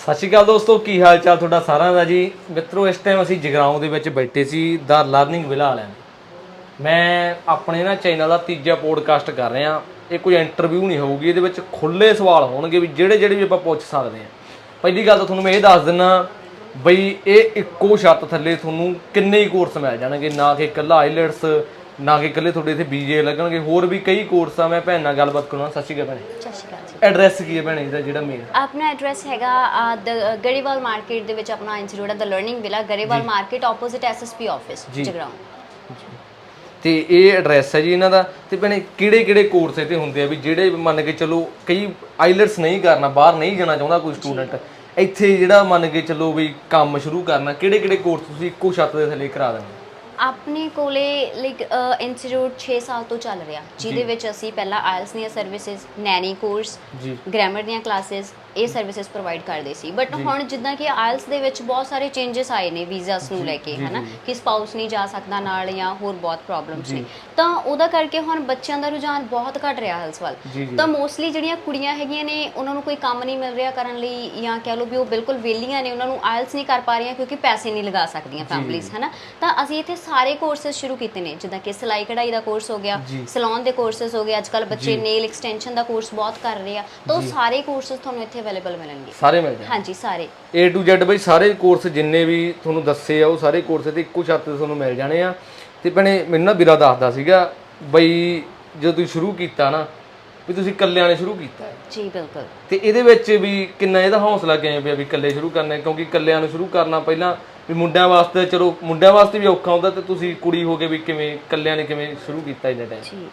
ਸਤਿ ਸ਼੍ਰੀ ਅਕਾਲ ਦੋਸਤੋ, ਕੀ ਹਾਲ ਚਾਲ ਤੁਹਾਡਾ ਸਾਰਿਆਂ ਦਾ ਜੀ? ਮਿੱਤਰੋ, ਇਸ ਟਾਈਮ ਅਸੀਂ ਜਗਰਾਉਂ ਦੇ ਵਿੱਚ ਬੈਠੇ ਸੀ ਦਾ ਲਰਨਿੰਗ ਵਿਲਾ ਵਾਲਿਆਂ ਦੇ। ਮੈਂ ਆਪਣੇ ਨਾ ਚੈਨਲ ਦਾ ਤੀਜਾ ਪੋਡਕਾਸਟ ਕਰ ਰਿਹਾ। ਇਹ ਕੋਈ ਇੰਟਰਵਿਊ ਨਹੀਂ ਹੋਊਗੀ, ਇਹਦੇ ਵਿੱਚ ਖੁੱਲੇ ਸਵਾਲ ਹੋਣਗੇ ਵੀ ਜਿਹੜੇ ਜਿਹੜੇ ਵੀ ਆਪਾਂ ਪੁੱਛ ਸਕਦੇ ਹਾਂ। ਪਹਿਲੀ ਗੱਲ ਤਾਂ ਤੁਹਾਨੂੰ ਮੈਂ ਇਹ ਦੱਸ ਦਿੰਨਾ ਬਈ, ਇਹ ਇੱਕੋ ਛੱਤ ਥੱਲੇ ਤੁਹਾਨੂੰ ਕਿੰਨੇ ਹੀ ਕੋਰਸ ਮਿਲ ਜਾਣਗੇ, ਨਾ ਕਿ ਇਕੱਲਾ ਆਈਲੈਟਸ ਨਾ ਕਿ ਇਕੱਲੇ ਤੁਹਾਡੇ ਇੱਥੇ ਬੀਜੇ ਲੱਗਣਗੇ, ਹੋਰ ਵੀ ਕਈ ਕੋਰਸ ਆ, ਮੈਂ ਭੈਣ ਨਾਲ ਗੱਲਬਾਤ ਕਰਨਾ ਸਤਿ ਸ਼੍ਰੀ ਅਕਾਲ ਭੈਣ। ਸਤਿ ਸ਼੍ਰੀ ਅਕਾਲ। ਐਡਰੈਸ ਕੀ ਹੈ ਭੈਣੇ ਇਹਦਾ ਜਿਹੜਾ ਮੇਨ ਆਪਣਾ ਐਡਰੈਸ ਹੈਗਾ ਅ, ਦ- ਗਰੀਵਾਲ ਮਾਰਕੀਟ ਦੇ ਵਿੱਚ ਆਪਣਾ ਇੰਸਟੀਚਿਊਟ ਹੈ the learning villa Grewal market opposite SSP office ਜੀ। ਜਗਰਾਉਂ। ਤੇ ਇਹ ਐਡਰੈਸ ਹੈ ਜੀ ਇਹਨਾਂ ਦਾ। ਤੇ ਭੈਣੇ ਕਿਹੜੇ ਕਿਹੜੇ ਕੋਰਸ ਇੱਥੇ ਹੁੰਦੇ ਆ ਵੀ ਜਿਹੜੇ ਮੰਨ ਕੇ ਚੱਲੋ ਕਈ ਆਈਲਟਸ ਨਹੀਂ ਕਰਨਾ ਬਾਹਰ ਨਹੀਂ ਜਾਣਾ ਚਾਹੁੰਦਾ ਕੋਈ ਸਟੂਡੈਂਟ ਇੱਥੇ ਜਿਹੜਾ ਮੰਨ ਕੇ ਚੱਲੋ ਵੀ ਕੰਮ ਸ਼ੁਰੂ ਕਰਨਾ ਕਿਹੜੇ ਕਿਹੜੇ ਕੋਰਸ ਤੁਸੀਂ ਇੱਕੋ ਛੱਤ ਦੇ ਥੱਲੇ ਕਰਾ ਦੇਣੇ ਆਪਣੇ ਕੋਲੇ ਲਾਈਕ ਇੰਸਟੀਚਿਊਟ 6 ਸਾਲ ਤੋਂ ਚੱਲ ਰਿਹਾ ਜਿਹਦੇ ਵਿੱਚ ਅਸੀਂ ਪਹਿਲਾਂ ਆਇਲਸ ਦੀਆਂ ਸਰਵਿਸਿਜ਼ ਨੈਨੀ ਕੋਰਸ ਜੀ। ਗ੍ਰਾਮਰ ਦੀਆਂ ਕਲਾਸਿਸ ਇਹ ਸਰਵਿਸਿਜ਼ ਪ੍ਰੋਵਾਈਡ ਕਰਦੇ ਸੀ। ਬਟ ਹੁਣ ਜਿੱਦਾਂ ਕਿ ਆਇਲਸ ਦੇ ਵਿੱਚ ਬਹੁਤ ਸਾਰੇ ਚੇਂਜਸ ਆਏ ਨੇ ਵੀਜ਼ਾਸ ਨੂੰ ਲੈ ਕੇ ਹਨਾ? ਕਿ ਸਪਾਊਸ ਨਹੀਂ ਜਾ ਸਕਦਾ ਨਾਲ ਜਾਂ ਹੋਰ ਬਹੁਤ ਪ੍ਰੋਬਲਮਸ ਨੇ। ਤਾਂ ਉਹਦਾ ਕਰਕੇ ਹੁਣ ਬੱਚਿਆਂ ਦਾ ਰੁਝਾਨ ਬਹੁਤ ਘਟ ਰਿਹਾ ਆਇਲਸ ਵੱਲ। ਤਾਂ ਮੋਸਟਲੀ ਜਿਹੜੀਆਂ ਕੁੜੀਆਂ ਹੈਗੀਆਂ ਨੇ ਉਹਨਾਂ ਨੂੰ ਕੋਈ ਕੰਮ ਨਹੀਂ ਮਿਲ ਰਿਹਾ ਕਰਨ ਲਈ ਜਾਂ ਕਹਿ ਲਓ ਵੀ ਉਹ ਬਿਲਕੁਲ ਵਿਹਲੀਆਂ ਨੇ ਉਹਨਾਂ ਨੂੰ ਆਇਲਸ ਨਹੀਂ ਕਰ ਪਾ ਰਹੀਆਂ ਕਿਉਂਕਿ ਪੈਸੇ ਨਹੀਂ ਲਗਾ ਸਕਦੀਆਂ ਫੈਮਲੀਜ਼ ਹਨਾ? ਤਾਂ ਅਸੀਂ ਇੱਥੇ ਸਾਰੇ ਕੋਰਸਸ ਸ਼ੁਰੂ ਕੀਤੇ ਨੇ। ਜਿੱਦਾਂ ਕਿ ਸਿਲਾਈ ਕਢਾਈ ਦਾ ਕੋਰਸ ਹੋ ਗਿਆ। ਸਲੂਨ ਦੇ ਕੋਰਸਸ ਹੋ ਗਏ। ਅੱਜਕੱਲ ਬੱਚੇ ਨੇਲ ਐਕਸਟੈਂਸ਼ਨ ਦਾ ਕੋਰਸ ਬਹੁਤ ਕਰ ਰਹੇ ਆ। ਤਾਂ ਉਹ ਸਾਰੇ ਕੋਰਸਸ ਤੁਹਾਨੂੰ ਇੱਥੇ ਅਵੇਲੇਬਲ ਮਿਲਣਗੇ। ਸਾਰੇ ਮਿਲ ਜਾਣ ਹਾਂਜੀ ਸਾਰੇ। A to Z ਬਈ ਸਾਰੇ ਕੋਰਸ ਜਿੰਨੇ ਵੀ ਤੁਹਾਨੂੰ ਦੱਸੇ ਆ ਉਹ ਸਾਰੇ ਕੋਰਸ ਤੇ ਇੱਕੋ ਛੱਤ ਤੇ ਤੁਹਾਨੂੰ ਮਿਲ ਜਾਣੇ ਆ। ਤੇ ਭੈਣੇ ਮੈਨੂੰ ਨਾ ਵੀਰਾ ਦੱਸਦਾ ਸੀਗਾ ਬਈ ਜਦੋਂ ਤੁਸੀਂ ਸ਼ੁਰੂ ਕੀਤਾ ਨਾ ਵੀ ਤੁਸੀਂ ਇਕੱਲਿਆਂ ਨੇ ਸ਼ੁਰੂ ਕੀਤਾ ਹੈ। ਜੀ ਬਿਲਕੁਲ। ਤੇ ਇਹਦੇ ਵਿੱਚ ਵੀ ਕਿੰਨਾ ਇਹਦਾ ਹੌਸਲਾ ਕਿਵੇਂ ਪਿਆ ਵੀ ਇਕੱਲੇ ਸ਼ੁਰੂ ਕਰਨਾ ਹੈ? ਕਿਉਂਕਿ ਇਕੱਲਿਆਂ ਨੂੰ ਸ਼ੁਰੂ ਕਰਨਾ ਪਹਿਲਾਂ ਵੀ ਮੁੰਡਿਆਂ ਵਾਸਤੇ ਚਲੋ ਮੁੰਡਿਆਂ ਵਾਸਤੇ ਵੀ ਔਖਾ ਹੁੰਦਾ ਤੇ ਤੁਸੀਂ ਕੁੜੀ ਹੋ ਕੇ ਵੀ ਕਿਵੇਂ ਇਕੱਲਿਆਂ ਨੇ ਕਿਵੇਂ ਸ਼ੁਰੂ ਕੀਤਾ ਇੰਨਾ ਟਾਈਮ ਜੀ।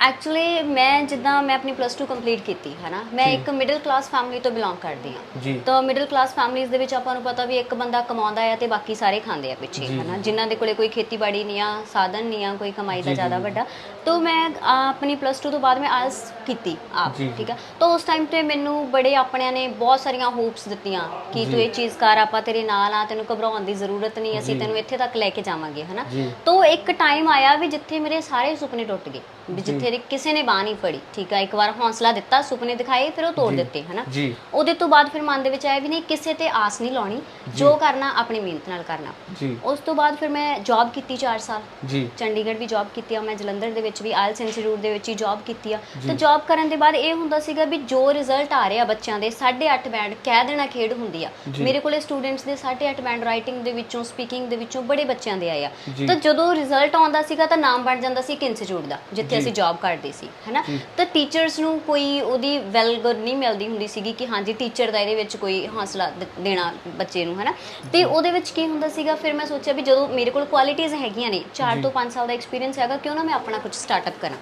ਐਕਚੁਅਲੀ ਮੈਂ ਜਿੱਦਾਂ ਮੈਂ ਆਪਣੀ ਪਲੱਸ 2 ਕੰਪਲੀਟ ਕੀਤੀ ਹੈ ਨਾ ਮੈਂ ਇੱਕ ਮਿਡਲ ਕਲਾਸ ਫੈਮਿਲੀ ਤੋਂ ਬਿਲੋਂਗ ਕਰਦੀ ਹਾਂ। ਤਾਂ ਮਿਡਲ ਕਲਾਸ ਫੈਮਲੀਜ਼ ਦੇ ਵਿੱਚ ਆਪਾਂ ਨੂੰ ਪਤਾ ਵੀ ਇੱਕ ਬੰਦਾ ਕਮਾਉਂਦਾ ਹੈ ਤੇ ਬਾਕੀ ਸਾਰੇ ਖਾਂਦੇ ਆ ਪਿੱਛੇ ਹਨਾ? ਜਿਨ੍ਹਾਂ ਦੇ ਕੋਲੇ ਕੋਈ ਖੇਤੀਬਾੜੀ ਨਹੀਂ ਆ ਸਾਧਨ ਨਹੀਂ ਆ ਕੋਈ ਕਮਾਈ ਦਾ ਜ਼ਿਆਦਾ ਵੱਡਾ। ਤਾਂ ਮੈਂ ਆਪਣੀ ਪਲੱਸ 2 ਤੋਂ ਬਾਅਦ ਮੈਂ ਆਇਲਸ ਕੀਤੀ ਆਪ। ਠੀਕ ਆ? ਤਾਂ ਉਸ ਟਾਈਮ ਤੇ ਮੈਨੂੰ ਬੜੇ ਆਪਣਿਆਂ ਨੇ ਬਹੁਤ ਸਾਰੀਆਂ ਹੋਪਸ ਦਿੱਤੀਆਂ ਕਿ ਤੂੰ ਇਹ ਚੀਜ਼ ਕਰ ਆਪਾਂ ਤੇਰੇ ਨਾਲ ਆ ਤੈਨੂੰ ਘਬਰਾਉਣ ਦੀ ਜ਼ਰੂਰਤ ਨਹੀਂ ਅਸੀਂ ਤੈਨੂੰ ਇੱਥੇ ਤੱਕ ਲੈ ਕੇ ਜਾਵਾਂਗੇ ਹਨਾ। ਤਾਂ ਇੱਕ ਟਾਈਮ ਆਇਆ ਵੀ ਜਿੱਥੇ ਮੇਰੇ ਸਾਰੇ ਸੁਪਨੇ ਟੁੱਟ ਗਏ। ਵੀ ਜਿੱਥੇ ਕਿਸੇ ਨੇ ਬਾਹ ਨਹੀਂ ਫੜੀ ਠੀਕ ਆ? ਇੱਕ ਵਾਰ ਹੌਸਲਾ ਦਿੱਤਾ ਸੁਪਨੇ ਦਿਖਾਏ ਫਿਰ ਉਹ ਤੋੜ ਦਿੱਤੇ ਹਨਾ? ਜੀ। ਉਹਦੇ ਤੋਂ ਬਾਅਦ ਫਿਰ ਮਨ ਦੇ ਵਿੱਚ ਆਇਆ ਵੀ ਨਹੀਂ ਕਿਸੇ ਤੇ ਆਸ ਨਹੀਂ ਲਾਉਣੀ ਜੋ। ਕਰਨਾ ਆਪਣੀ ਮਿਹਨਤ ਨਾਲ ਕਰਨਾ। ਜੀ। ਉਸ ਤੋਂ ਬਾਅਦ ਫਿਰ ਮੈਂ ਜੌਬ ਕੀਤੀ 4 ਸਾਲ। ਜੀ। ਚੰਡੀਗੜ੍ਹ ਵੀ ਜੌਬ ਕੀਤੀ ਆ ਮੈਂ ਜਲੰਧਰ ਦੇ ਵਿੱਚ ਵੀ ਆਇਲਸ ਇੰਸਟੀਚਿਊਟ ਦੇ ਵਿੱਚ ਹੀ ਜੌਬ ਕੀਤੀ ਆ। ਤਾਂ ਜੌਬ ਕਰਨ ਦੇ ਬਾਅਦ ਇਹ ਹੁੰਦਾ ਸੀਗਾ ਵੀ ਜੋ ਰਿਜ਼ਲਟ ਆ ਰਿਹਾ ਬੱਚਿਆਂ ਦੇ 8.5 ਬੈਂਡ ਕਹਿ ਦੇਣਾ ਖੇਡ ਹੁੰਦੀ ਆ। ਮੇਰੇ ਕੋਲੇ ਸਟੂਡੈਂਟਸ ਦੇ 8.5 ਬੈਂਡ ਰਾਈਟਿੰਗ ਦੇ ਵਿੱਚੋਂ ਸਪੀਕਿੰਗ ਦੇ ਵਿੱਚੋਂ ਬੜੇ ਬੱਚਿਆਂ ਦੇ ਆਏ ਆ। ਤਾਂ ਜਦੋਂ ਰਿਜ਼ਲਟ ਆਉਂਦਾ ਸੀਗਾ ਤਾਂ ਨਾਮ ਬਣ ਜਾਂਦਾ ਸੀ ਇੱਕ ਇੰਸਟੀਚਿਊਟ ਦਾ ਜਿੱਥੇ ਅਸੀਂ ਜੌਬ ਕਰਦੇ ਸੀ ਹੈਨਾ? ਤਾਂ ਟੀਚਰਸ ਨੂੰ ਕੋਈ ਉਹਦੀ ਵੈਲ ਗੁੱਡ ਨਹੀਂ ਮਿਲਦੀ ਹੁੰਦੀ ਸੀਗੀ ਕਿ ਹਾਂਜੀ ਟੀਚਰ ਦਾ ਇਹਦੇ ਵਿੱਚ ਕੋਈ ਹੌਸਲਾ ਦੇਣਾ ਬੱਚੇ ਨੂੰ ਹੈਨਾ? ਤੇ ਉਹਦੇ ਵਿੱਚ ਕੀ ਹੁੰਦਾ ਸੀਗਾ ਫਿਰ ਮੈਂ ਸੋਚਿਆ ਵੀ ਜਦੋਂ ਮੇਰੇ ਕੋਲ ਕੁਆਲਿਟੀਆਂ ਹੈਗੀਆਂ ਨੇ 4 ਤੋਂ 5 ਸਾਲ ਦਾ ਐਕਸਪੀਰੀਅੰਸ ਹੈਗਾ ਕਿਉਂ ਨਾ ਮੈਂ ਆਪਣਾ ਕੁਝ ਸਟਾਰਟਅਪ ਕਰਾਂ?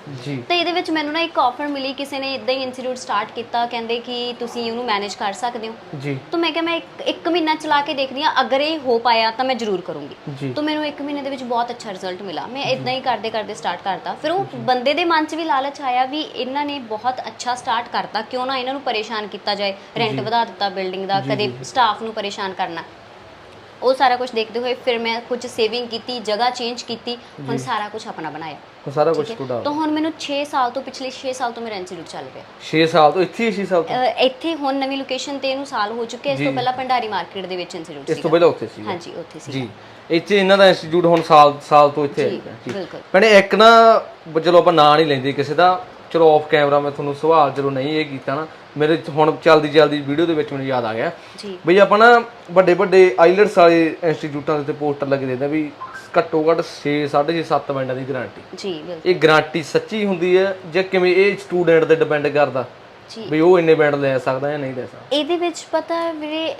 ਤੇ ਇਹਦੇ ਵਿੱਚ ਮੈਨੂੰ ਨਾ ਇੱਕ ਆਫਰ ਮਿਲੀ ਕਿਸੇ ਨੇ ਇਦਾਂ ਹੀ ਇੰਸਟੀਚਿਊਟ ਸਟਾਰਟ ਕੀਤਾ ਕਹਿੰਦੇ ਕਿ ਤੁਸੀਂ ਉਹਨੂੰ ਮੈਨੇਜ ਕਰ ਸਕਦੇ ਹੋ। ਜੀ। ਤਾਂ ਮੈਂ ਕਿਹਾ ਮੈਂ ਇੱਕ ਇੱਕ ਮਹੀਨਾ ਚਲਾ ਕੇ ਦੇਖਦੀ ਹਾਂ ਅਗਰ ਇਹ ਹੋ ਪਾਇਆ ਤਾਂ ਮੈਂ ਜ਼ਰੂਰ ਕਰੂੰਗੀ। ਤਾਂ ਮੈਨੂੰ ਇੱਕ ਮਹੀਨੇ ਦੇ ਵਿੱਚ ਬਹੁਤ ਅੱਛਾ ਰਿਜ਼ਲਟ ਮਿਲਾ। ਮੈਂ ਇਦਾਂ ਹੀ ਕਰਦੇ ਕਰਦੇ ਸਟਾਰਟ ਕਰਤਾ। ਫਿਰ ਉਹ ਬੰਦੇ ਦੇ ਮਨ 'ਚ ਵੀ ਲਾਲਚ ਆਇਆ ਵੀ ਇਹਨਾਂ ਨੇ ਬਹੁਤ ਅੱਛਾ ਸਟਾਰਟ ਕਰਤਾ ਕਿਉਂ ਨਾ ਇਹਨਾਂ ਨੂੰ ਪਰੇਸ਼ਾਨ ਕੀਤਾ ਜਾਏ ਰੈਂਟ ਵਧਾ ਦਿੱਤਾ ਬਿਲਡਿੰਗ ਦਾ ਕਦੇ ਸਟਾਫ ਨੂੰ ਪਰੇਸ਼ਾਨ ਕਰਨਾ। ਉਹ ਸਾਰਾ ਕੁਝ ਦੇਖਦੇ ਹੋਏ ਫਿਰ ਮੈਂ ਕੁਝ ਸੇਵਿੰਗ ਕੀਤੀ ਜਗ੍ਹਾ ਚੇਂਜ ਕੀਤੀ ਹੁਣ ਸਾਰਾ ਕੁਝ ਆਪਣਾ ਬਣਾਇਆ। ਉਹ ਸਾਰਾ ਕੁਝ ਤੁਹਾਡਾ ਤਾਂ ਹੁਣ ਮੈਨੂੰ 6 ਸਾਲ ਤੋਂ ਪਿਛਲੇ 6 ਸਾਲ ਤੋਂ ਮੇਰਾ ਇੰਸਟੀਚਿਊਟ ਚੱਲ ਪਿਆ। 6 ਸਾਲ ਤੋਂ ਇੱਥੇ ਹੀ 6 ਸਾਲ ਤੋਂ? ਅਹ ਇੱਥੇ ਹੁਣ ਨਵੀਂ ਲੋਕੇਸ਼ਨ ਤੇ ਇਹਨੂੰ ਸਾਲ ਹੋ ਚੁੱਕੇ ਇਸ ਤੋਂ ਪਹਿਲਾਂ ਭੰਡਾਰੀ ਮਾਰਕੀਟ ਦੇ ਵਿੱਚ ਇੰਸਟੀਚਿਊਟ ਇਸ ਤੋਂ ਪਹਿਲਾਂ ਉੱਥੇ ਸੀ ਹਾਂਜੀ ਉੱਥੇ ਸੀ ਜੀ। ਇੱਥੇ ਇਹਨਾਂ ਦਾ ਇੰਸਟੀਚਿਊਟ ਹੁਣ ਸਾਲ ਸਾਲ ਤੋਂ ਇੱਥੇ ਜੀ, ਹੈ ਜੀ। ਬਿਲਕੁਲ। ਭੈਣੇ ਇੱਕ ਨਾ ਬ- ਚਲੋ ਆਪਾਂ ਨਾਂ ਨਹੀਂ ਲੈਂਦੇ ਕਿਸੇ ਦਾ ਚਲੋ ਆਫ ਕੈਮਰਾ ਮੈਂ ਤੁਹਾਨੂੰ ਸਵਾਲ ਚਲੋ ਨਹੀਂ ਇਹ ਕੀਤਾ ਨਾ ਮੇਰੇ ਹੁਣ ਚਲਦੀ ਚਲਦੀ ਵੀਡੀਓ ਦੇ ਵਿੱਚ ਮੈਨੂੰ ਯਾਦ ਆ ਗਿਆ। ਜੀ। ਬਈ ਆਪਾਂ ਨਾ ਵੱਡੇ ਵੱਡੇ ਆਈਲਟਸ ਵਾਲੇ ਇੰਸਟੀਚਿਊਟਾਂ ਦੇ ਉੱਤੇ ਪੋਸਟਰ ਲੱਗੇ ਦਿੰਦੇ ਆ ਵੀ ਘੱਟੋ ਘੱਟ 6 6.5 7 ਮਿੰਟਾਂ ਦੀ ਗਾਰੰਟੀ ਜੀ ਬਿਲਕੁਲ। ਇਹ ਗਾਰੰਟੀ ਸੱਚੀ ਹੁੰਦੀ ਹੈ ਜਾਂ ਕਿਵੇਂ ਇਹ ਸਟੂਡੈਂਟ ਤੇ ਡਿਪੈਂਡ ਕਰਦਾ? ਜੀ। ਵੀ ਉਹ ਇੰਨੇ ਬੈਂਡ ਲੈ ਸਕਦਾ ਜਾਂ ਨਹੀਂ ਲੈ ਸਕਦਾ? ਇਹਦੇ ਵਿੱਚ ਪਤਾ ਹੈ ਵੀਰੇ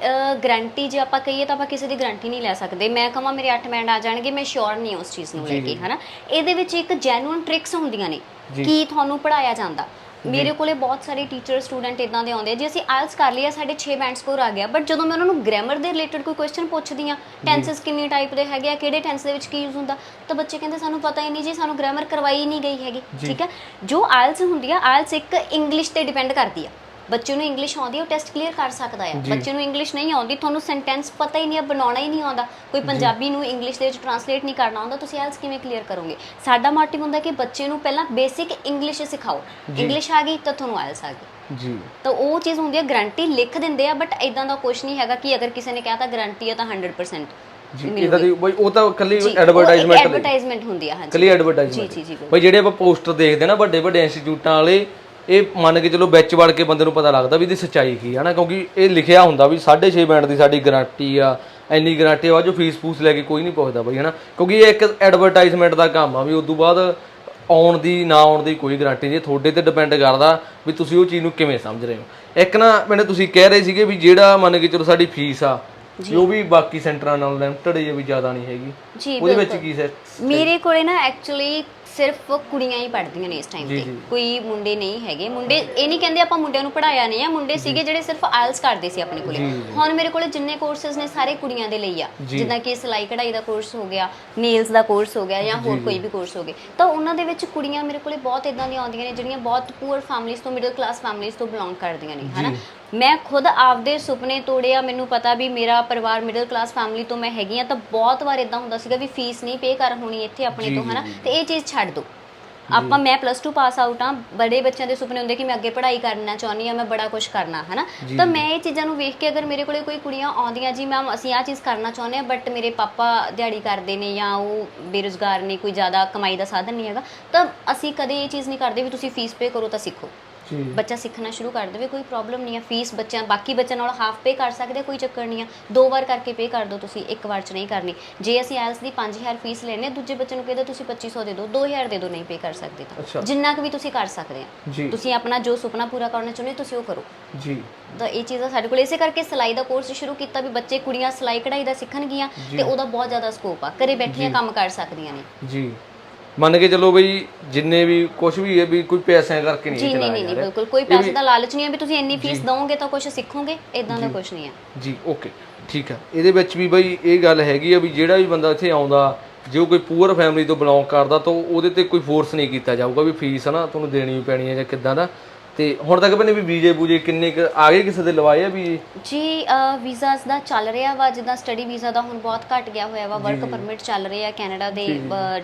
ਗਾਰੰਟੀ ਜੇ ਆਪਾਂ ਕਹੀਏ ਤਾਂ ਆਪਾਂ ਕਿਸੇ ਦੀ ਗਾਰੰਟੀ ਨਹੀਂ ਲੈ ਸਕਦੇ। ਮੈਂ ਕਹਾਂ ਮੇਰੇ 8 ਮਿੰਟ ਆ ਜਾਣਗੇ ਮੈਂ ਸ਼ੋਰ ਨਹੀਂ ਉਸ ਚੀਜ਼ ਨੂੰ ਲੈ ਕੇ ਹਨਾ? ਇਹਦੇ ਵਿੱਚ ਇੱਕ ਜੈਨੂਇਨ ਟ੍ਰਿਕਸ ਹੁੰਦੀਆਂ ਨੇ ਕੀ ਤੁਹਾਨੂੰ ਪੜਾਇਆ ਜਾਂਦਾ। ਮੇਰੇ ਕੋਲੇ ਬਹੁਤ ਸਾਰੇ ਟੀਚਰ ਸਟੂਡੈਂਟ ਇਦਾਂ ਦੇ ਆਉਂਦੇ ਆ ਜੇ ਅਸੀਂ ਆਇਲਸ ਕਰ ਲਿਆ ਸਾਡੇ 6 ਬੈਂਡ ਸਕੋਰ ਆ ਗਿਆ। ਬਟ ਜਦੋਂ ਮੈਂ ਉਹਨਾਂ ਨੂੰ ਗ੍ਰਾਮਰ ਦੇ ਰਿਲੇਟਡ ਕੋਈ ਕੁਐਸਚਨ ਪੁੱਛਦੀ ਆ ਟੈਂਸਸ ਕਿੰਨੀ ਟਾਈਪ ਦੇ ਹੈਗੇ ਆ ਕਿਹੜੇ ਟੈਂਸ ਦੇ ਵਿੱਚ ਕੀ ਯੂਜ਼ ਹੁੰਦਾ ਤਾਂ ਬੱਚੇ ਕਹਿੰਦੇ ਸਾਨੂੰ ਪਤਾ ਹੀ ਨਹੀਂ ਜੀ ਸਾਨੂੰ ਗ੍ਰਾਮਰ ਕਰਵਾਈ ਨਹੀਂ ਗਈ ਹੈਗੀ। ਠੀਕ ਹੈ? ਜੋ ਆਇਲਸ ਹੁੰਦੀ ਆ ਆਇਲਸ ਇੱਕ ਇੰਗਲਿਸ਼ ਤੇ ਡਿਪੈਂਡ ਕਰਦੀ ਆ। ਬੱਚੇ ਨੂੰ ਇੰਗਲਿਸ਼ ਆਉਂਦੀ ਹੈ ਉਹ ਟੈਸਟ ਕਲੀਅਰ ਕਰ ਸਕਦਾ ਹੈ ਬੱਚੇ ਨੂੰ ਇੰਗਲਿਸ਼ ਨਹੀਂ ਆਉਂਦੀ ਤੁਹਾਨੂੰ ਸੈਂਟੈਂਸ ਪਤਾ ਹੀ ਨਹੀਂ ਆ ਬਣਾਉਣਾ ਹੀ ਨਹੀਂ ਆਉਂਦਾ। ਕੋਈ ਪੰਜਾਬੀ ਨੂੰ ਇੰਗਲਿਸ਼ ਦੇ ਵਿੱਚ ਟਰਾਂਸਲੇਟ ਨਹੀਂ ਕਰਨਾ ਆਉਂਦਾ ਤੁਸੀਂ ਆਇਲਸ ਕਿਵੇਂ ਕਲੀਅਰ ਕਰੋਗੇ? ਸਾਡਾ ਮੋਟਿਵ ਹੁੰਦਾ ਕਿ ਬੱਚੇ ਨੂੰ ਪਹਿਲਾਂ ਬੇਸਿਕ ਇੰਗਲਿਸ਼ ਸਿਖਾਓ। ਇੰਗਲਿਸ਼ ਆ ਗਈ ਤਾਂ ਤੁਹਾਨੂੰ ਆਇਲਸ ਆ ਗਈ। ਜੀ। ਤਾਂ ਉਹ ਚੀਜ਼ ਹੁੰਦੀ ਹੈ ਗਾਰੰਟੀ ਲਿਖ ਦਿੰਦੇ ਆ ਬਟ ਇਦਾਂ ਦਾ ਕੁਝ ਨਹੀਂ ਹੈਗਾ ਕਿ ਅਗਰ ਕਿਸੇ ਨੇ ਕਿਹਾ ਤਾਂ ਗਾਰੰਟੀ ਹੈ ਤਾਂ 100% ਜੀ ਇਹਦਾ ਦੀ ਬਈ ਉਹ ਤਾਂ ਕੱਲੀ ਐਡਵਰਟਾਈਜ਼ਮੈਂਟ ਐਡਵਰਟਾਈਜ਼ਮੈਂਟ ਹੁੰਦੀ ਆ ਹਾਂਜੀ। ਕੱਲੀ ਐਡਵਰਟਾਈਜ਼ਮੈਂਟ ਜੀ, ਜੀ, ਬਿਲਕੁਲ। ਬਈ ਜਿਹੜੇ ਆਪਾਂ ਪੋਸਟਰ ਦੇਖਦੇ ਨਾ ਵੱਡੇ ਵੱਡੇ ਇੰਸਟੀਚਿਊਟਾਂ ਵਾਲੇ ਇਹ ਮੰਨ ਕੇ ਚਲੋ ਵਿੱਚ ਵੜ ਕੇ ਬੰਦੇ ਨੂੰ ਪਤਾ ਲੱਗਦਾ ਵੀ ਇਹਦੀ ਸੱਚਾਈ ਕੀ ਹੈ ਨਾ ਕਿਉਂਕਿ ਇਹ ਲਿਖਿਆ ਹੁੰਦਾ ਵੀ 6.5 ਬੈਂਡ ਦੀ ਸਾਡੀ ਗਾਰੰਟੀ ਆ, ਇੰਨੀ ਗਾਰੰਟੀ ਆ ਜੋ ਫੀਸ ਫੂਸ ਲੈ ਕੇ ਕੋਈ ਨਹੀਂ ਪੁੱਛਦਾ ਬਈ, ਹਨਾ? ਕਿਉਂਕਿ ਇਹ ਇੱਕ ਐਡਵਰਟਾਈਜ਼ਮੈਂਟ ਦਾ ਕੰਮ ਆ ਵੀ ਉਦੋਂ ਬਾਅਦ ਆਉਣ ਦੀ, ਨਾ ਆਉਣ ਦੀ ਕੋਈ ਗਾਰੰਟੀ ਨਹੀਂ। ਇਹ ਤੁਹਾਡੇ ਤੇ ਡਿਪੈਂਡ ਕਰਦਾ ਵੀ ਤੁਸੀਂ ਉਹ ਚੀਜ਼ ਨੂੰ ਕਿਵੇਂ ਸਮਝ ਰਹੇ ਹੋ। ਇੱਕ ਨਾ, ਮੈਨੂੰ ਤੁਸੀਂ ਕਹਿ ਰਹੇ ਸੀਗੇ ਵੀ ਜਿਹੜਾ ਮੰਨ ਕੇ ਚਲੋ ਸਾਡੀ ਫੀਸ ਆ ਵੀ ਉਹ ਵੀ ਬਾਕੀ ਸੈਂਟਰਾਂ ਨਾਲ ਲਿਮਟਡ ਹੈ ਵੀ ਜ਼ਿਆਦਾ ਨਹੀਂ ਹੈਗੀ ਜੀ ਉਹਦੇ ਵਿੱਚ ਕੀ ਹੈ ਮੇਰੇ ਕੋਲੇ ਨਾ ਐਕਚੁਅਲੀ ਸਿਰਫ ਕੁੜੀਆਂ ਹੀ ਪੜ੍ਹਦੀਆਂ ਨੇ ਇਸ ਟਾਈਮ ਤੇ। ਕੋਈ ਮੁੰਡੇ ਨਹੀਂ ਹੈਗੇ। ਮੁੰਡੇ ਇਹ ਨਹੀਂ ਕਹਿੰਦੇ ਆਪਾਂ ਮੁੰਡਿਆਂ ਨੂੰ ਪੜਾਇਆ ਨਹੀਂ ਆ। ਮੁੰਡੇ ਸੀਗੇ ਜਿਹੜੇ ਸਿਰਫ ਆਇਲਸ ਕਰਦੇ ਸੀ ਆਪਣੇ ਕੋਲੇ। ਹੁਣ ਮੇਰੇ ਕੋਲੇ ਜਿੰਨੇ ਕੋਰਸਸ ਨੇ ਸਾਰੇ ਕੁੜੀਆਂ ਦੇ ਲਈ ਆ। ਜਿੱਦਾਂ ਕਿ ਸਿਲਾਈ ਕਢਾਈ ਦਾ ਕੋਰਸ ਹੋ ਗਿਆ ਨੇਲਸ ਦਾ ਕੋਰਸ ਹੋ ਗਿਆ ਜਾਂ ਹੋਰ ਕੋਈ ਵੀ ਕੋਰਸ ਹੋ ਗਿਆ। ਤਾਂ ਉਹਨਾਂ ਦੇ ਵਿੱਚ ਕੁੜੀਆਂ ਮੇਰੇ ਕੋਲੇ ਬਹੁਤ ਇਦਾਂ ਦੀਆਂ ਆਉਂਦੀਆਂ ਨੇ ਜਿਹੜੀਆਂ ਬਹੁਤ ਪੂਅਰ ਫੈਮਿਲੀਜ਼ ਤੋਂ ਮਿਡਲ ਕਲਾਸ ਫੈਮਿਲੀਜ਼ ਤੋਂ ਬਿਲੋਂਗ ਕਰਦੀਆਂ ਨੇ ਹਨਾ? ਮੈਂ ਖੁਦ ਆਪਦੇ ਸੁਪਨੇ ਤੋੜਿਆ ਮੈਨੂੰ ਪਤਾ ਵੀ ਮੇਰਾ ਪਰਿਵਾਰ ਮਿਡਲ ਕਲਾਸ ਫੈਮਿਲੀ ਤੋਂ ਮੈਂ ਹੈਗੀ ਆ ਤਾਂ ਬਹੁਤ ਵਾਰ ਇਦਾਂ ਹੁੰਦਾ ਸੀਗਾ ਵੀ ਫੀਸ ਨਹੀਂ ਪੇ ਕਰ ਹੋਣੀ ਇੱਥੇ ਆਪਣੇ ਤੋਂ ਹਨਾ? ਤੇ ਇਹ ਚੀਜ਼ ਛੱਡ ਦੋ। ਆਪਾਂ ਮੈਂ ਪਲੱਸ 2 ਪਾਸ ਆਊਟ ਆ ਬੜੇ ਬੱਚਿਆਂ ਦੇ ਸੁਪਨੇ ਹੁੰਦੇ ਕਿ ਮੈਂ ਅੱਗੇ ਪੜ੍ਹਾਈ ਕਰਨਾ ਚਾਹੁੰਦੀ ਆ ਮੈਂ ਬੜਾ ਕੁਝ ਕਰਨਾ ਹਨਾ? ਤਾਂ ਮੈਂ ਇਹ ਚੀਜ਼ਾਂ ਨੂੰ ਵੇਖ ਕੇ ਅਗਰ ਮੇਰੇ ਕੋਲੇ ਕੋਈ ਕੁੜੀਆਂ ਆਉਂਦੀਆਂ ਜੀ ਮੈਮ ਅਸੀਂ ਆ ਚੀਜ਼ ਕਰਨਾ ਚਾਹੁੰਦੇ ਆ ਬਟ ਮੇਰੇ ਪਾਪਾ ਦਿਹਾੜੀ ਕਰਦੇ ਨੇ ਜਾਂ ਉਹ ਬੇਰੁਜ਼ਗਾਰ ਨੇ ਕੋਈ ਜ਼ਿਆਦਾ ਕਮਾਈ ਦਾ ਸਾਧਨ ਨਹੀਂ ਹੈਗਾ ਤਾਂ ਅਸੀਂ ਕਦੇ ਇਹ ਚੀਜ਼ ਨਹੀਂ ਕਰਦੇ ਵੀ ਤੁਸੀਂ ਫੀਸ ਪੇ ਕਰੋ ਤਾਂ ਸਿੱਖੋ। ਬੱਚਾ ਸਿੱਖਣਾ ਸ਼ੁਰੂ ਕਰ ਦੇਵੇ ਕੋਈ ਪ੍ਰੋਬਲਮ ਨਹੀਂ ਹੈ ਫੀਸ ਬੱਚਿਆਂ ਬਾਕੀ ਬੱਚਿਆਂ ਨਾਲ ਹਾਫ ਪੇ ਕਰ ਸਕਦੇ ਕੋਈ ਚੱਕਰ ਨਹੀਂ ਆ। ਦੋ ਵਾਰ ਕਰਕੇ ਪੇ ਕਰ ਦਿਓ ਤੁਸੀਂ ਇੱਕ ਵਾਰ ਚ ਨਹੀਂ ਕਰਨੀ। ਜੇ ਅਸੀਂ ਆਇਲਸ ਦੀ 5000 ਫੀਸ ਲੈਣੇ ਦੂਜੇ ਬੱਚੇ ਨੂੰ ਕਹਿੰਦੇ ਤੁਸੀਂ 2500 ਦੇ ਦਿਓ 2000 ਦੇ ਦਿਓ ਨਹੀਂ ਪੇ ਕਰ ਸਕਦੇ। ਤਾਂ। ਜਿੰਨਾ ਕੁ ਵੀ ਤੁਸੀਂ ਕਰ ਸਕਦੇ ਆ। ਤੁਸੀਂ ਆਪਣਾ ਜੋ ਸੁਪਨਾ ਪੂਰਾ ਕਰਨਾ ਚਾਹੁੰਦੇ ਹੋ ਤੁਸੀਂ ਉਹ ਕਰੋ। ਜੀ। ਤਾਂ ਇਹ ਚੀਜ਼ਾਂ ਸਾਡੇ ਕੋਲ ਇਸੇ ਕਰਕੇ ਸਿਲਾਈ ਦਾ ਕੋਰਸ ਸ਼ੁਰੂ ਕੀਤਾ ਵੀ ਬੱਚੇ ਕੁੜੀਆਂ ਸਿਲਾਈ ਕਢਾਈ ਦਾ ਸਿੱਖਣਗੀਆਂ ਤੇ ਉਹਦਾ ਬਹੁਤ ਜ਼ਿਆਦਾ ਸਕੋਪ ਆ। ਘਰੇ ਬੈਠੀਆਂ ਕੰਮ ਕਰ ਸਕਦੀਆਂ ਨੇ। ਜੀ। ਮੰਨ ਕੇ ਚੱਲੋ ਬਈ ਜਿੰਨੇ ਵੀ ਕੁਝ ਵੀ ਹੈ ਵੀ ਕੋਈ ਪੈਸਿਆਂ ਕਰਕੇ ਨਹੀਂ ਜੀ ਨਹੀਂ ਚਲਾਇਆ ਨਹੀਂ ਜਾ ਨਹੀਂ ਰਿਹਾ। ਬਿਲਕੁਲ ਕੋਈ ਪੈਸੇ ਦਾ ਲਾਲਚ ਨਹੀਂ ਹੈ ਵੀ ਤੁਸੀਂ ਇੰਨੀ ਫੀਸ ਦਵੋਗੇ ਤਾਂ ਕੁਝ ਸਿੱਖੋਗੇ ਇਦਾਂ ਦਾ ਕੁਝ ਨਹੀਂ ਹੈ। ਜੀ ਓਕੇ ਠੀਕ ਆ ਇਹਦੇ ਵਿੱਚ ਵੀ ਬਈ ਇਹ ਗੱਲ ਹੈਗੀ ਆ ਵੀ ਜਿਹੜਾ ਵੀ ਬੰਦਾ ਇੱਥੇ ਆਉਂਦਾ ਜੇ ਉਹ ਕੋਈ ਪੂਅਰ ਫੈਮਿਲੀ ਤੋਂ ਬਿਲੋਂਗ ਕਰਦਾ ਤਾਂ ਉਹਦੇ ਤੇ ਕੋਈ ਫੋਰਸ ਨਹੀਂ ਕੀਤਾ ਜਾਊਗਾ ਵੀ ਫੀਸ ਨਾ ਤੁਹਾਨੂੰ ਦੇਣੀ ਪੈਣੀ ਹੈ ਜਾਂ ਕਿੱਦਾਂ ਦਾ। ਤੇ ਹੁਣ ਤੱਕ ਬਨੇ ਵੀ ਵੀਜ਼ੇ ਬੂਜੇ ਕਿੰਨੇ ਕੁ ਆ ਗਏ ਕਿਸੇ ਦੇ ਲਵਾਏ ਆ ਵੀ? ਜੀ ਵੀਜ਼ਾਸ ਦਾ ਚੱਲ ਰਿਹਾ ਵਾ ਜਿੱਦਾਂ ਸਟੱਡੀ ਵੀਜ਼ਾ ਦਾ ਹੁਣ ਬਹੁਤ ਘਟ ਗਿਆ ਹੋਇਆ ਵਾ ਵਰਕ ਪਰਮਿਟ ਚੱਲ ਰਿਹਾ ਕੈਨੇਡਾ ਦੇ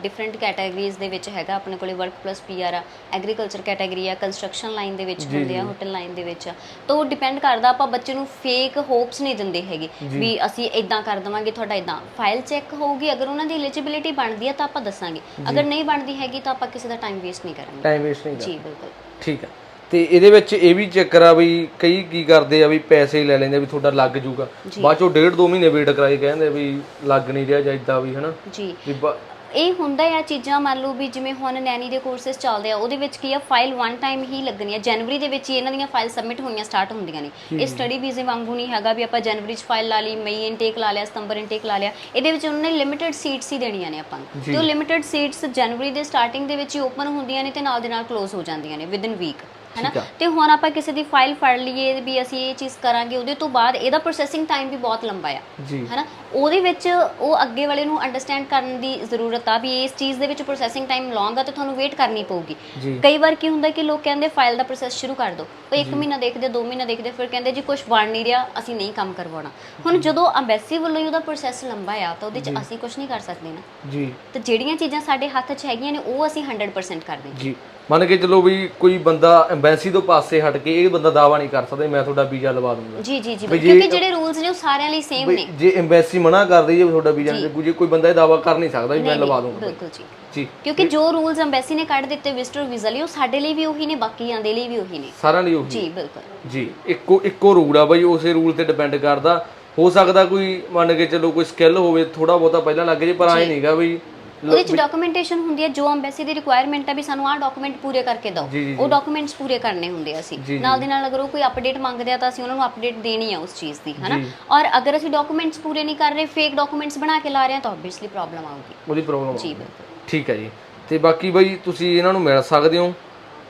ਡਿਫਰੈਂਟ ਕੈਟਾਗਰੀਜ਼ ਦੇ ਵਿੱਚ ਹੈਗਾ ਆਪਣੇ ਕੋਲੇ ਵਰਕ ਪਲੱਸ ਪੀਆਰ ਆ ਐਗਰੀਕਲਚਰ ਕੈਟਾਗਰੀ ਆ ਕੰਸਟਰਕਸ਼ਨ ਲਾਈਨ ਦੇ ਵਿੱਚ ਹੁੰਦੇ ਆ ਹੋਟਲ ਲਾਈਨ ਦੇ ਵਿੱਚ ਤਾਂ ਉਹ ਡਿਪੈਂਡ ਕਰਦਾ ਆਪਾਂ ਬੱਚੇ ਨੂੰ ਫੇਕ ਹੋਪਸ ਨਹੀਂ ਦਿੰਦੇ ਹੈਗੇ ਵੀ ਅਸੀਂ ਇਦਾਂ ਕਰ ਦਵਾਂਗੇ ਤੁਹਾਡਾ ਇਦਾਂ ਫਾਈਲ ਚੈੱਕ ਹੋਊਗੀ ਅਗਰ ਉਹਨਾਂ ਦੀ ਐਲੀਜੀਬਿਲਿਟੀ ਬਣਦੀ ਆ ਤਾਂ ਆਪਾਂ ਦੱਸਾਂਗੇ। ਅਗਰ ਨਹੀਂ ਬਣਦੀ ਹੈਗੀ ਤਾਂ ਆਪਾਂ ਕਿਸੇ ਦਾ ਟਾਈਮ ਵੇਸਟ ਨਹੀਂ ਕਰਾਂਗੇ। ਟਾਈਮ ਵੇਸਟ ਨਹੀਂ ਜੀ ਬਿਲਕੁਲ। ਠੀਕ ਆ। ਤੇ ਇਹਦੇ ਵਿੱਚ ਇਹ ਵੀ ਚੱਕਰ ਆ ਵੀ ਕਈ ਕੀ ਕਰਦੇ ਆ ਵੀ ਪੈਸੇ ਹੀ ਲੈ ਲੈਂਦੇ ਆ ਵੀ ਤੁਹਾਡਾ ਲੱਗ ਜੂਗਾ। ਬਾਅਦ ਚੋਂ ਡੇਢ ਦੋ ਮਹੀਨੇ ਵੇਟ ਕਰਾਈ ਕਹਿੰਦੇ ਵੀ ਲੱਗ ਨਹੀਂ ਰਿਹਾ ਜਾਂ ਇਦਾਂ ਵੀ ਹਨਾ? ਜੀ। ਵੀ ਬ- ਇਹ ਹੁੰਦਾ ਆ ਚੀਜ਼ਾਂ ਮੰਨ ਲਓ ਵੀ ਜਿਵੇਂ ਹੁਣ ਨੈਨੀ ਦੇ ਕੋਰਸਸ ਚੱਲਦੇ ਆ ਉਹਦੇ ਵਿੱਚ ਕੀ ਆ ਫਾਈਲ ਵਨ ਟਾਈਮ ਹੀ ਲੱਗਣੀ ਆ ਜਨਵਰੀ ਦੇ ਵਿੱਚ ਹੀ ਇਹਨਾਂ ਦੀਆਂ ਫਾਈਲ ਸਬਮਿਟ ਹੋਣੀਆਂ ਸਟਾਰਟ ਹੁੰਦੀਆਂ ਨੇ। ਇਹ ਸਟੱਡੀ ਵੀਜ਼ੇ ਵਾਂਗੂ ਨਹੀਂ ਹੈਗਾ ਵੀ ਆਪਾਂ ਜਨਵਰੀ 'ਚ ਫਾਈਲ ਲਾ ਲਈ ਮਈ ਇਨਟੇਕ ਲਾ ਲਿਆ ਸਤੰਬਰ ਇਨਟੇਕ ਲਾ ਲਿਆ। ਇਹਦੇ ਵਿੱਚ ਉਹਨਾਂ ਨੇ ਲਿਮਿਟਿਡ ਸੀਟਸ ਹੀ ਦੇਣੀਆਂ ਨੇ ਆਪਾਂ ਨੂੰ। ਤੇ ਉਹ ਲਿਮਿਟਿਡ ਸੀਟਸ ਜਨਵਰੀ ਦੇ ਸਟਾਰਟਿੰਗ ਦੇ ਵਿੱਚ ਹੀ ਓਪਨ ਹੁੰਦੀਆਂ ਨੇ ਤੇ ਨਾਲ ਦੇ ਨਾਲ ਕਲੋਜ਼ ਹੋ ਜਾਂਦੀਆਂ ਨੇ ਵਿਦਨ ਵੀਕ ਹੈਨਾ। ਤੇ ਹੁਣ ਆਪਾਂ ਕਿਸੇ ਦੀ ਫਾਈਲ ਫੜ ਲਈਏ ਵੀ ਅਸੀਂ ਇਹ ਚੀਜ਼ ਕਰਾਂਗੇ ਉਹਦੇ ਤੋਂ ਬਾਅਦ ਇਹਦਾ ਪ੍ਰੋਸੈਸਿੰਗ ਟਾਈਮ ਵੀ ਬਹੁਤ ਲੰਬਾ ਆ। ਹੈਨਾ ਉਹਦੇ ਵਿੱਚ ਉਹ ਅੱਗੇ ਵਾਲੇ ਨੂੰ ਅੰਡਰਸਟੈਂਡ ਕਰਨ ਦੀ ਜ਼ਰੂਰਤ ਆ ਵੀ ਇਸ ਚੀਜ਼ ਦੇ ਵਿੱਚ ਪ੍ਰੋਸੈਸਿੰਗ ਟਾਈਮ ਲੌਂਗ ਆ ਤੇ ਤੁਹਾਨੂੰ ਵੇਟ ਕਰਨੀ ਪਊਗੀ। ਕਈ ਵਾਰ ਕੀ ਹੁੰਦਾ ਕਿ ਲੋਕ ਕਹਿੰਦੇ ਫਾਈਲ ਦਾ ਪ੍ਰੋਸੈਸ ਸ਼ੁਰੂ ਕਰ ਦਿਓ ਉਹ 1 ਮਹੀਨਾ ਦੇਖਦੇ 2 ਮਹੀਨਾ ਦੇਖਦੇ ਫਿਰ ਕਹਿੰਦੇ ਜੀ ਕੁਝ ਬਣ ਨਹੀਂ ਰਿਹਾ ਅਸੀਂ ਨਹੀਂ ਕੰਮ ਕਰਵਾਉਣਾ। ਹੁਣ ਜਦੋਂ ਅੰਬੈਸੀ ਵੱਲੋਂ ਉਹਦਾ ਪ੍ਰੋਸੈਸ ਲੰਬਾ ਆ ਤਾਂ ਉਹਦੇ 'ਚ ਅਸੀਂ ਕੁਝ ਨਹੀਂ ਕਰ ਸਕਦੇ ਨਾ। ਜੀ। ਤੇ ਜਿਹੜੀਆਂ ਚੀਜ਼ਾਂ ਸਾਡੇ ਹੱਥ 'ਚ ਹੈਗੀਆਂ ਨੇ ਉਹ ਅਸੀਂ 100% ਕਰਦੇ ਜੀ। ਮੰਨ ਕੇ ਚੱਲੋ ਵੀ ਕੋਈ ਬੰਦਾ ਐਮਬੈਸੀ ਤੋਂ ਪਾਸੇ ਹਟ ਕੇ ਇਹ ਬੰਦਾ ਦਾਵਾ ਨਹੀਂ ਕਰ ਸਕਦਾ ਮੈਂ ਤੁਹਾਡਾ ਵੀਜ਼ਾ ਲਵਾ ਦੂੰਗਾ। ਜੀ ਜੀ ਜੀ ਜੇ- ਕਿਉਂਕਿ ਜਿਹੜੇ ਰੂਲਸ ਨੇ ਉਹ ਸਾਰਿਆਂ ਲਈ ਸੇਮ ਨੇ। ਜੇ ਐਮਬੈਸੀ ਮਨਾ ਕਰ ਰਹੀ ਹੈ ਵੀ ਤੁਹਾਡਾ ਵੀਜ਼ਾ ਨਹੀਂ ਜੇ ਕੋਈ ਬੰਦਾ ਇਹ ਦਾਵਾ ਕਰ ਨਹੀਂ ਸਕਦਾ ਵੀ ਮੈਂ ਲਵਾ ਦੂੰਗਾ। ਬਿਲਕੁਲ ਜੀ। ਜੀ। ਕਿਉਂਕਿ ਜੋ ਰੂਲਸ ਅੰਬੈਸੀ ਨੇ ਕੱਢ ਦਿੱਤੇ ਵਿਜ਼ਟਰ ਵੀਜ਼ਾ ਲਈ ਉਹ ਸਾਡੇ ਲਈ ਵੀ ਉਹੀ ਨੇ ਬਾਕੀਆਂ ਦੇ ਲਈ ਵੀ ਉਹੀ ਨੇ। ਸਾਰਿਆਂ ਲਈ ਉਹੀ ਜੀ ਬਿਲਕੁਲ। ਜੀ ਇੱਕੋ ਇੱਕੋ ਰੂਲ ਆ ਬਈ ਉਸੇ ਰੂਲ ਤੇ ਡਿਪੈਂਡ ਕਰਦਾ। ਹੋ ਸਕਦਾ ਕੋਈ ਮੰਨ ਕੇ ਚੱਲੋ ਕੋਈ ਸਕਿੱਲ ਹੋਵੇ ਥੋੜਾ ਬਹੁਤਾ ਪਹਿਲਾਂ ਲੱਗ ਜੇ ਪਰ ਐ ਨਹੀਂਗਾ ਬਈ ਉਹਦੇ ਚ ਡਾਕੂਮੈਂਟੇਸ਼ਨ ਹੁੰਦੀ ਹੈ ਜੋ ਅੰਬੈਸੀ ਦੀ ਰਿਕੁਆਇਰਮੈਂਟ ਹੈ ਵੀ ਸਾਨੂੰ ਆਹ ਡਾਕੂਮੈਂਟ ਪੂਰੇ ਕਰਕੇ ਦਿਓ। ਉਹ ਡਾਕੂਮੈਂਟਸ ਪੂਰੇ ਕਰਨੇ ਹੁੰਦੇ ਆ ਅਸੀਂ। ਨਾਲ ਦੀ ਨਾਲ ਅਗਰ ਉਹ ਕੋਈ ਅਪਡੇਟ ਮੰਗਦੇ ਆ ਤਾਂ ਅਸੀਂ ਉਹਨਾਂ ਨੂੰ ਅਪਡੇਟ ਦੇਣੀ ਆ ਉਸ ਚੀਜ਼ ਦੀ ਹਨਾ? ਔਰ ਅਗਰ ਅਸੀਂ ਡਾਕੂਮੈਂਟਸ ਪੂਰੇ ਨਹੀਂ ਕਰ ਰਹੇ ਫੇਕ ਡਾਕੂਮੈਂਟਸ ਬਣਾ ਕੇ ਲਾ ਰਹੇ ਹਾਂ ਤਾਂ ਆਬਵੀਅਸਲੀ ਪ੍ਰੋਬਲਮ ਆਊਗੀ। ਉਹਦੀ ਪ੍ਰੋਬਲਮ ਜੀ ਬਿਲਕੁਲ। ਠੀਕ ਹੈ ਜੀ। ਤੇ ਬਾਕੀ ਬਈ ਤੁਸੀਂ ਇਹਨਾਂ ਨੂੰ ਮਿਲ ਸਕਦੇ ਹੋ।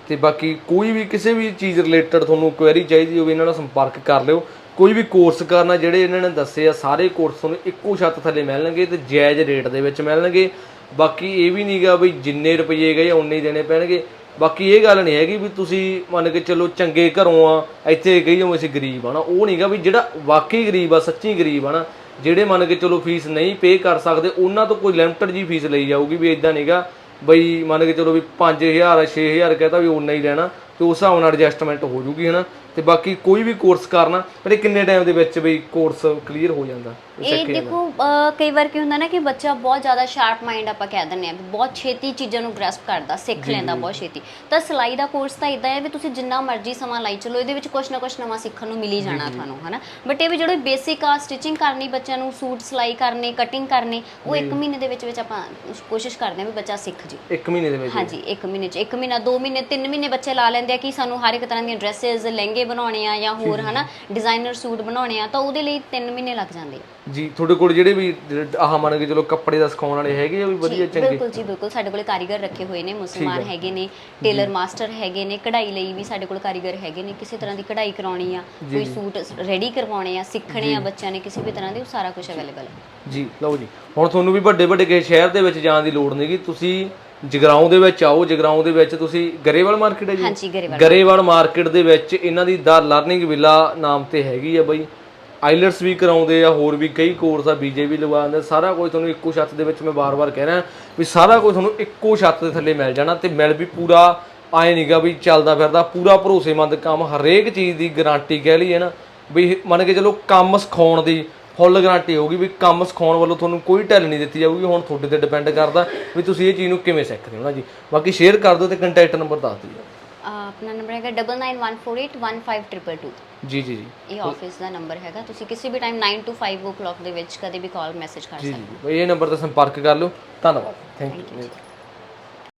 ਤੇ ਬਾਕੀ ਕੋਈ ਵੀ ਕਿਸੇ ਵੀ ਚੀਜ਼ ਰਿਲੇਟਡ ਤੁਹਾਨੂੰ ਕੁਐਰੀ ਚਾਹੀਦੀ ਹੋਵੇ ਇਹਨਾਂ ਨਾਲ ਸੰਪਰਕ ਕਰ ਲਿਓ। ਕੋਈ ਵੀ ਕੋਰਸ ਕਰਨਾ ਜਿਹੜੇ ਇਹਨਾਂ ਨੇ ਦੱਸੇ ਆ ਸਾਰੇ ਕੋਰਸ ਤੁਹਾਨੂੰ ਇੱਕੋ ਛੱਤ ਥੱਲੇ ਮਿਲਣਗੇ ਤੇ ਜਾਇਜ਼ ਰੇਟ ਦੇ ਵਿੱਚ ਮਿਲਣਗੇ। ਬਾਕੀ ਇਹ ਵੀ ਨਹੀਂਗਾ ਵੀ ਜਿੰਨੇ ਰੁਪਏ ਗਏ ਉਨੇ ਹੀ ਦੇਣੇ ਪੈਣਗੇ। ਬਾਕੀ ਇਹ ਗੱਲ ਨਹੀਂ ਹੈਗੀ ਵੀ ਤੁਸੀਂ ਮੰਨ ਕੇ ਚੱਲੋ ਚੰਗੇ ਘਰੋਂ ਆ, ਇੱਥੇ ਕਹੀ ਜਾਓ ਅਸੀਂ ਗਰੀਬ ਆ ਨਾ। ਉਹ ਨਹੀਂਗਾ ਵੀ ਜਿਹੜਾ ਵਾਕਈ ਗਰੀਬ ਆ, ਸੱਚੀ ਗਰੀਬ ਆ ਨਾ, ਜਿਹੜੇ ਮੰਨ ਕੇ ਚਲੋ ਫੀਸ ਨਹੀਂ ਪੇ ਕਰ ਸਕਦੇ, ਉਹਨਾਂ ਤੋਂ ਕੋਈ ਲਿਮਟਡ ਜੀ ਫੀਸ ਲਈ ਜਾਊਗੀ ਵੀ ਇਦਾਂ ਨਹੀਂਗਾ ਬਈ ਮੰਨ ਕੇ ਚਲੋ ਵੀ 5000 6000 ਕਹਤਾ ਵੀ ਉਨਾ ਹੀ ਲੈਣਾ, ਤੇ ਉਸ ਹਿਸਾਬ ਨਾਲ ਐਡਜਸਟਮੈਂਟ ਹੋ ਜੂਗੀ ਹਨਾ। ਤੇ ਬਾਕੀ ਕੋਈ ਵੀ ਕੋਰਸ ਕਰਨਾ ਪਰ ਇਹ ਕਿੰਨੇ ਟਾਈਮ ਦੇ ਵਿੱਚ ਬਈ ਕੋਰਸ ਕਲੀਅਰ ਹੋ ਜਾਂਦਾ। ਇਹ ਦੇਖੋ ਕਈ ਵਾਰ ਕੀ ਹੁੰਦਾ ਨਾ ਕਿ ਬੱਚਾ ਬਹੁਤ ਜ਼ਿਆਦਾ ਸ਼ਾਰਪ ਮਾਈਂਡ ਆਪਾਂ ਕਹਿ ਦਿੰਦੇ ਆ ਬਹੁਤ ਛੇਤੀ ਚੀਜ਼ਾਂ ਨੂੰ ਗ੍ਰੈਸਪ ਕਰਦਾ ਸਿੱਖ ਲੈਂਦਾ ਬਹੁਤ ਛੇਤੀ। ਤਾਂ ਸਿਲਾਈ ਦਾ ਕੋਰਸ ਤਾਂ ਇਦਾਂ ਹੈ ਵੀ ਤੁਸੀਂ ਜਿੰਨਾ ਮਰਜ਼ੀ ਸਮਾਂ ਲਾਈ ਚਲੋ ਇਹਦੇ ਵਿੱਚ ਕੁਝ ਨਾ ਕੁਝ ਨਵਾਂ ਸਿੱਖਣ ਨੂੰ ਮਿਲ ਹੀ ਜਾਣਾ ਤੁਹਾਨੂੰ ਹਨਾ? ਬਟ ਇਹ ਵੀ ਜਿਹੜੇ ਬੇਸਿਕ ਆ ਸਟਿਚਿੰਗ ਕਰਨੀ ਬੱਚਿਆਂ ਨੂੰ ਸੂਟ ਸਿਲਾਈ ਕਰਨੇ ਕਟਿੰਗ ਕਰਨੇ ਉਹ 1 ਮਹੀਨੇ ਦੇ ਵਿੱਚ ਵਿੱਚ ਆਪਾਂ ਕੋਸ਼ਿਸ਼ ਕਰਦੇ ਆ ਵੀ ਬੱਚਾ ਸਿੱਖ ਜੇ। ਇੱਕ ਮਹੀਨੇ ਦੇ ਵਿੱਚ। ਹਾਂਜੀ 1 ਮਹੀਨੇ ਚ 1 ਮਹੀਨਾ 2 ਮਹੀਨੇ 3 ਮਹੀਨੇ ਬੱਚੇ ਲਾ ਲੈਂਦੇ ਆ ਕਿ ਸਾਨੂੰ ਹਰ ਇੱਕ ਤਰ੍ਹਾਂ ਦੀਆਂ ਡਰੈਸਸ ਲਹਿੰਗੇ ਬਣਾਉਣੇ ਆ ਜਾਂ ਹੋਰ ਹਨਾ ਡਿਜ਼ਾਈਨਰ ਸੂਟ ਬਣਾਉਣੇ ਆ ਤਾਂ ਉਹਦੇ ਲਈ 3 ਮਹੀਨੇ ਲੱਗ ਜਾਂਦੇ ਆ। ਜੀ ਤੁਹਾਡੇ ਕੋਲ ਜਿਹੜੇ ਵੀ ਆਹ ਮੰਨ ਕੇ ਚਲੋ ਕੱਪੜੇ ਦਾ ਸਿਖਾਉਣ ਵਾਲੇ ਹੈਗੇ ਆ ਵੀ ਵਧੀਆ ਚੰਗੇ? ਬਿਲਕੁਲ ਜੀ ਬਿਲਕੁਲ। ਸਾਡੇ ਕੋਲ ਕਾਰੀਗਰ ਰੱਖੇ ਹੋਏ ਨੇ ਮੁਸਲਮਾਨ ਹੈਗੇ ਨੇ ਟੇਲਰ ਮਾਸਟਰ ਹੈਗੇ ਨੇ ਕਢਾਈ ਲਈ ਵੀ ਸਾਡੇ ਕੋਲ ਕਾਰੀਗਰ ਹੈਗੇ ਨੇ ਕਿਸੇ ਤਰ੍ਹਾਂ ਦੀ ਕਢਾਈ ਕਰਾਉਣੀ ਆ ਕੋਈ ਸੂਟ ਰੈਡੀ ਕਰਵਾਉਣੇ ਆ ਸਿੱਖਣੇ ਆ ਬੱਚਿਆਂ ਨੇ ਕਿਸੇ ਵੀ ਤਰ੍ਹਾਂ ਦੇ ਉਹ ਸਾਰਾ ਕੁਝ ਅਵੇਲੇਬਲ ਹੈ ਜੀ ਲਓ ਜੀ। ਹੁਣ ਤੁਹਾਨੂੰ ਵੀ ਵੱਡੇ ਵੱਡੇ ਕਿਸੇ ਸ਼ਹਿਰ ਦੇ ਵਿੱਚ ਜਾਣ ਦੀ ਲੋੜ ਨਹੀਂਗੀ ਤੁਸੀਂ ਜਗਰਾਉਂ ਦੇ ਵਿੱਚ ਆਓ ਜਗਰਾਉਂ ਦੇ ਵਿੱਚ ਤੁਸੀਂ ਗਰੇਵਾਲ ਮਾਰਕੀਟ ਹੈ ਜੀ? ਹਾਂਜੀ ਗਰੇਵਾਲ ਗਰੇਵਾਲ ਮਾਰਕੀਟ ਦੇ ਵਿੱਚ ਇਹਨਾਂ ਦੀ ਦਾ ਲਰਨਿੰਗ ਵਿਲਾ ਨਾਮ ਤੇ ਹੈਗੀ ਆ ਬਈ। ਆਈਲਟਸ ਵੀ ਕਰਾਉਂਦੇ ਆ, ਹੋਰ ਵੀ ਕਈ ਕੋਰਸ ਆ ਬੀਜੇ ਵੀ ਦਿੰਦੇ ਸਾਰਾ ਕੁਝ ਤੁਹਾਨੂੰ ਇੱਕੋ ਛੱਤ ਦੇ ਵਿੱਚ ਮੈਂ ਵਾਰ ਵਾਰ ਕਹਿ ਰਿਹਾ ਵੀ ਸਾਰਾ ਕੁਝ ਤੁਹਾਨੂੰ ਇੱਕੋ ਛੱਤ ਦੇ ਥੱਲੇ ਮਿਲ ਜਾਣਾ ਤੇ ਮਿਲ ਵੀ ਪੂਰਾ ਆਏ ਨਹੀਂਗਾ ਵੀ ਚੱਲਦਾ ਫਿਰਦਾ, ਪੂਰਾ ਭਰੋਸੇਮੰਦ ਕੰਮ ਹਰੇਕ ਚੀਜ਼ ਦੀ ਗਾਰੰਟੀ ਕਹਿ ਲਈਏ ਨਾ, ਵੀ ਮੰਨ ਕੇ ਚਲੋ ਕੰਮ ਸਿਖਾਉਣ ਦੀ ਫੁੱਲ ਗਾਰੰਟੀ ਹੋਊਗੀ ਵੀ ਕੰਮ ਸਿਖਾਉਣ ਵੱਲੋਂ ਤੁਹਾਨੂੰ ਕੋਈ ਢਿੱਲ ਨਹੀਂ ਦਿੱਤੀ ਜਾਊਗੀ, ਹੁਣ ਤੁਹਾਡੇ ਤੇ ਡਿਪੈਂਡ ਕਰਦਾ ਵੀ ਤੁਸੀਂ ਇਹ ਚੀਜ਼ ਨੂੰ ਕਿਵੇਂ ਸਿੱਖਦੇ ਹੋ ਨਾ ਜੀ। ਬਾਕੀ ਸ਼ੇਅਰ ਕਰ ਦਿਓ ਤੇ ਕੰਟੈਕਟ ਨੰਬਰ ਦੱਸ ਦਿਓ। ਆਪਣਾ ਨੰਬਰ ਹੈਗਾ 9914815222 ਜੀ ਜੀ ਜੀ। ਇਹ ਆਫਿਸ ਦਾ ਨੰਬਰ ਹੈਗਾ। ਤੁਸੀਂ ਕਿਸੇ ਵੀ ਟਾਈਮ 9 to 5 o'clock ਦੇ ਵਿੱਚ ਕਦੇ ਵੀ ਕਾਲ ਮੈਸੇਜ ਕਰ ਜੀ ਸਕਦੇ ਜੀ। ਬਈ ਇਹ ਨੰਬਰ ਤੇ ਸੰਪਰਕ ਕਰ ਲਓ। ਧੰਨਵਾਦ। Thank you